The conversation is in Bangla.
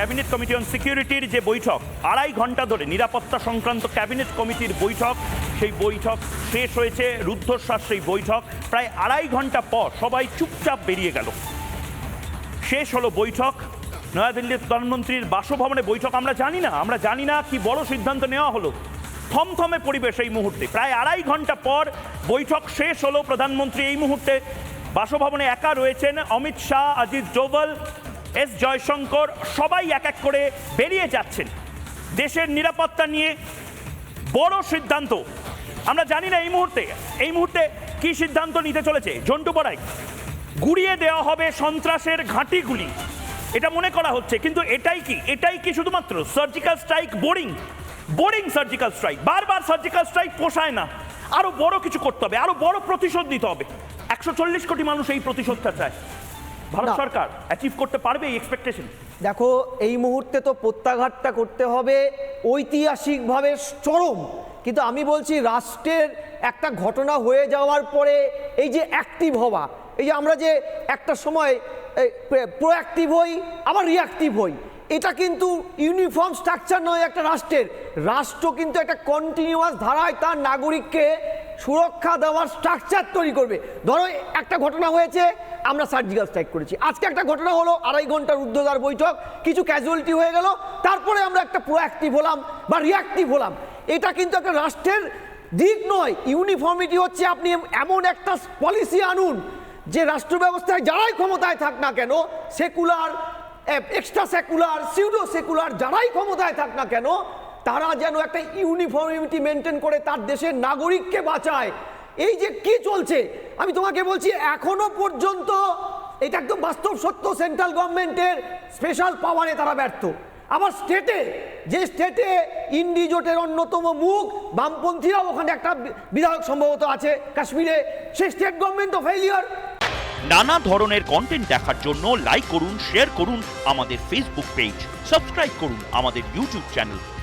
ক্যাবিনেট কমিটি অন সিকিউরিটির যে বৈঠক, আড়াই ঘণ্টা ধরে নিরাপত্তা সংক্রান্ত ক্যাবিনেট কমিটির বৈঠক, সেই বৈঠক শেষ হয়েছে, রুদ্ধশ্বাস সেই বৈঠক, প্রায় আড়াই ঘণ্টা পর সবাই চুপচাপ বেরিয়ে গেল। শেষ হলো বৈঠক, নয়াদিল্লির প্রধানমন্ত্রীর বাসভবনে বৈঠক, আমরা জানি না, আমরা জানি না কি বড় সিদ্ধান্ত নেওয়া হলো। থমথমে পরিবেশ এই মুহূর্তে, প্রায় আড়াই ঘণ্টা পর বৈঠক শেষ হলো প্রধানমন্ত্রী এই মুহূর্তে। বাসভবনে একা রয়েছেন অমিত শাহ, অজিত ডোভাল এস জয়শঙ্কর সবাই এক এক করে বেরিয়ে যাচ্ছেন। দেশের নিরাপত্তা নিয়ে বড় সিদ্ধান্ত। আমরা জানি না এই মুহূর্তে এই মুহূর্তে কি সিদ্ধান্ত নিতে চলেছে। জন্টু বড়াই গুড়িয়ে দেওয়া হবে সন্ত্রাসের ঘাঁটিগুলি। এটা মনে করা হচ্ছে, কিন্তু এটাই কি? এটাই কি শুধুমাত্র surgical strike boring boring surgical strike বারবার সার্জিক্যাল স্ট্রাইক পোষায় না। আরও বড় কিছু করতে হবে আরও বড় প্রতিশোধ নিতে হবে। একশো চল্লিশ কোটি মানুষ এই প্রতিশোধটা চায়। ভারত সরকার অ্যাচিভ করতে পারবে এই এক্সপেকটেশন দেখো এই মুহূর্তে তো প্রত্যাঘাতটা করতে হবে ঐতিহাসিকভাবে চরম। কিন্তু আমি বলছি রাষ্ট্রের একটা ঘটনা হয়ে যাওয়ার পরে এই যে অ্যাক্টিভ হওয়া এই যে আমরা যে একটা সময় প্রোঅ্যাক্টিভ হই আবার রিয়াক্টিভ হই এটা কিন্তু ইউনিফর্ম স্ট্রাকচার নয় একটা রাষ্ট্রের। রাষ্ট্র কিন্তু একটা কন্টিনিউয়াস ধারায় তার নাগরিককে সুরক্ষা দেওয়ার স্ট্রাকচার তৈরি করবে। ধরো একটা ঘটনা হয়েছে, আমরা সার্জিক্যাল স্ট্রাইক করেছি। আজকে একটা ঘটনা হলো, আড়াই ঘণ্টার ঊর্ধ্বদার বৈঠক, কিছু ক্যাজুয়ালিটি হয়ে গেল, তারপরে আমরা একটা প্রোঅ্যাক্টিভ হলাম বা রিয়াক্টিভ হলাম। এটা কিন্তু একটা রাষ্ট্রের দিক নয় ইউনিফর্মিটি হচ্ছে আপনি এমন একটা পলিসি আনুন, যে রাষ্ট্র ব্যবস্থায় যারাই ক্ষমতায় থাক না কেন secular extra secular pseudo secular যারাই ক্ষমতায় থাক না কেন তারা যেন একটা ইউনিফর্মিটি মেনটেন করে তার দেশের নাগরিককে বাঁচায়। এই যে কি চলছে? আমি তোমাকে বলছি, এখনও পর্যন্ত এটা একদম বাস্তব সত্য সেন্ট্রাল গভর্নমেন্টের স্পেশাল পাওয়ারে তারা ব্যর্থ। আবার স্টেটে যে স্টেটে ইন্ডি জোটের অন্যতম মুখ, বামপন্থীরাও ওখানে একটা বিধায়ক সম্ভবত আছে কাশ্মীরে। সেই স্টেট গভর্নমেন্ট গভর্নমেন্টও ফেলিয়ার নানা ধরনের কন্টেন্ট দেখার জন্য লাইক করুন শেয়ার করুন আমাদের ফেসবুক পেজ সাবস্ক্রাইব করুন আমাদের ইউটিউব চ্যানেল